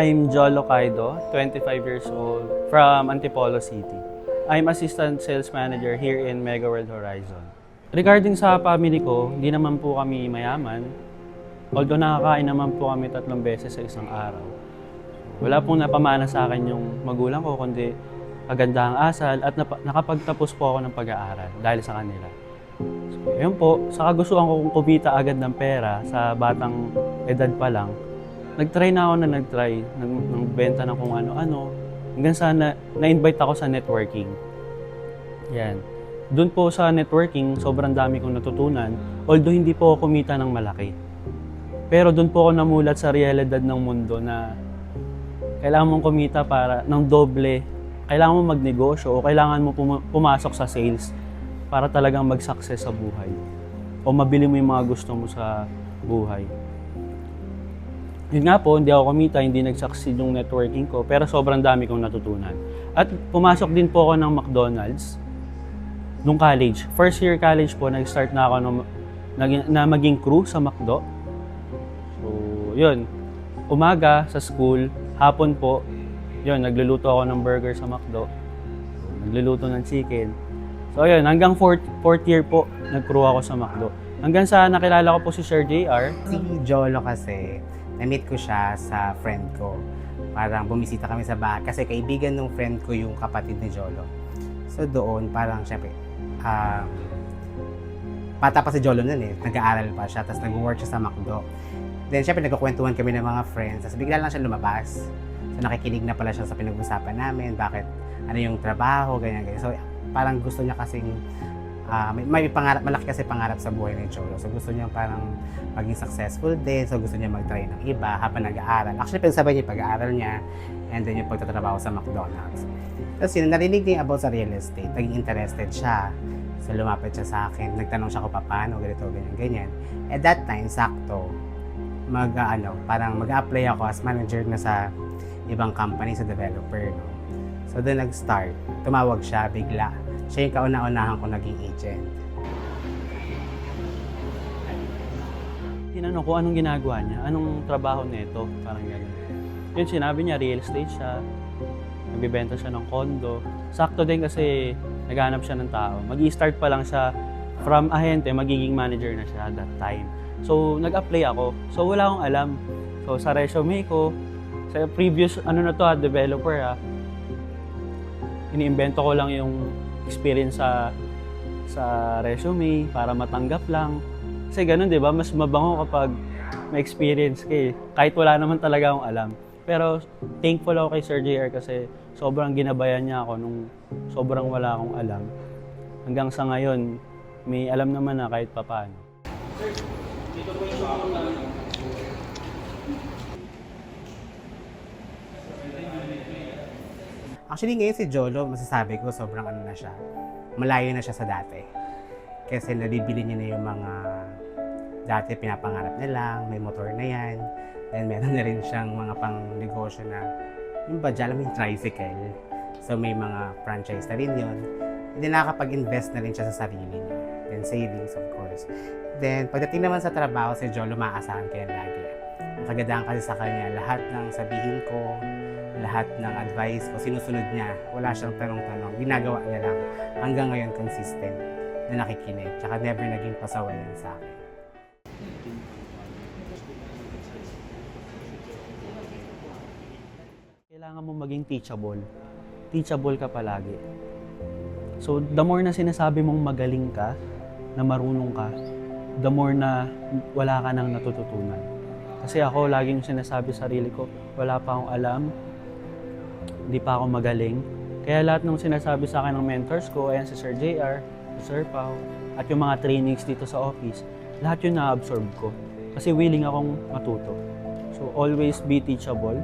I'm Jolo Kaido, 25 years old, from Antipolo City. I'm Assistant Sales Manager here in Mega World Horizon. Regarding sa family ko, hindi naman po kami mayaman. Although nakakain naman po kami tatlong beses sa isang araw. Wala pong napamana sa akin yung magulang ko, kundi kagandahang asal at napa- nakapagtapos po ako ng pag-aaral dahil sa kanila. So, yun po, sa kagustuhan ko kung kumita agad ng pera sa batang edad pa lang, nag-try na ako na nag-try, nag nagbenta ng kung ano-ano, hanggang sa na, na-invite ako sa networking. Yan. Doon po sa networking, sobrang dami kong natutunan, although hindi po ako kumita ng malaki. Pero doon po ako namulat sa realidad ng mundo na kailangan mong kumita para ng doble, kailangan mo magnegosyo o kailangan mo puma- pumasok sa sales para talagang mag-success sa buhay. O mabili mo yung mga gusto mo sa buhay. Yun nga po, hindi ako kumita, hindi nag-succeed yung networking ko, pero sobrang dami kong natutunan. At pumasok din po ako ng McDonald's nung college. First year college po, nag-start na ako ng, na maging crew sa McDo. So, yun. Umaga sa school, hapon po, yun, nagluluto ako ng burger sa McDo. Nagluluto ng chicken. So, yun, hanggang fourth, fourth year po, nag-crew ako sa McDo. Hanggang sa nakilala ko po si Sir JR. Si Jolo kasi, na-meet ko siya sa friend ko. Parang bumisita kami sa bahay. Kasi kaibigan ng friend ko yung kapatid ni Jolo. So doon, parang syempre, um, bata pa si Jolo nun eh. Nag-aaral pa siya, tapos nag-work siya sa McDo. Then syempre, nagkukwentuhan kami ng mga friends. Tapos bigla lang siya lumabas. So nakikinig na pala siya sa pinag-usapan namin. Bakit, ano yung trabaho, ganyan, ganyan. So parang gusto niya kasing Ah, may, may pangarap, malaki kasi pangarap sa buhay ni Cholo. So gusto niya parang maging successful din. So gusto niya mag-try ng iba habang nag-aaral. Actually, pinagsabay niya pag-aaral niya and then yung pagtatrabaho sa McDonald's. Tapos yun, narinig niya about sa real estate. Naging interested siya. So lumapit siya sa akin. Nagtanong siya kung paano, ganito, ganyan, ganyan. At that time, sakto, mag, ah, ano, parang mag-apply ako as manager na sa ibang company, sa developer. No? So doon nag-start. Tumawag siya bigla. Siya yung kauna-unahan ko naging agent. Tinanong ko anong ginagawa niya, anong trabaho nito, parang gano'n. Yun, sinabi niya, real estate siya, nagbibenta siya ng condo. Sakto din kasi naghanap siya ng tao. mag start pa lang siya from ahente, magiging manager na siya that time. So, nag-apply ako. So, wala akong alam. So, sa resume ko, sa previous, ano na to ha, developer ha, iniimbento ko lang yung experience sa sa resume para matanggap lang. Kasi ganun, di ba? Mas mabango kapag may experience ka eh. Kahit wala naman talaga akong alam. Pero thankful ako kay Sir JR kasi sobrang ginabayan niya ako nung sobrang wala akong alam. Hanggang sa ngayon, may alam naman na kahit papaano. Actually, ngayon si Jolo, masasabi ko, sobrang ano na siya. Malayo na siya sa dati. Kasi nabibili niya na yung mga dati pinapangarap niya lang, may motor na yan. Then meron na rin siyang mga pang negosyo na yung ba, mo yung tricycle. So may mga franchise na rin yun. And then nakakapag-invest na rin siya sa sarili niya. Then savings, of course. Then pagdating naman sa trabaho, si Jolo maaasahan ko lagi. Ang kagandahan kasi sa kanya, lahat ng sabihin ko, lahat ng advice ko, sinusunod niya. Wala siyang tanong-tanong. Ginagawa niya lang. Hanggang ngayon, consistent na nakikinig. Tsaka never naging pasawayan sa akin. Kailangan mo maging teachable. Teachable ka palagi. So, the more na sinasabi mong magaling ka, na marunong ka, the more na wala ka nang natututunan. Kasi ako, laging sinasabi sa sarili ko, wala pa akong alam, hindi pa ako magaling. Kaya lahat ng sinasabi sa akin ng mentors ko, ayan si Sir JR, si Sir Pao, at yung mga trainings dito sa office, lahat yun na-absorb ko. Kasi willing akong matuto. So always be teachable,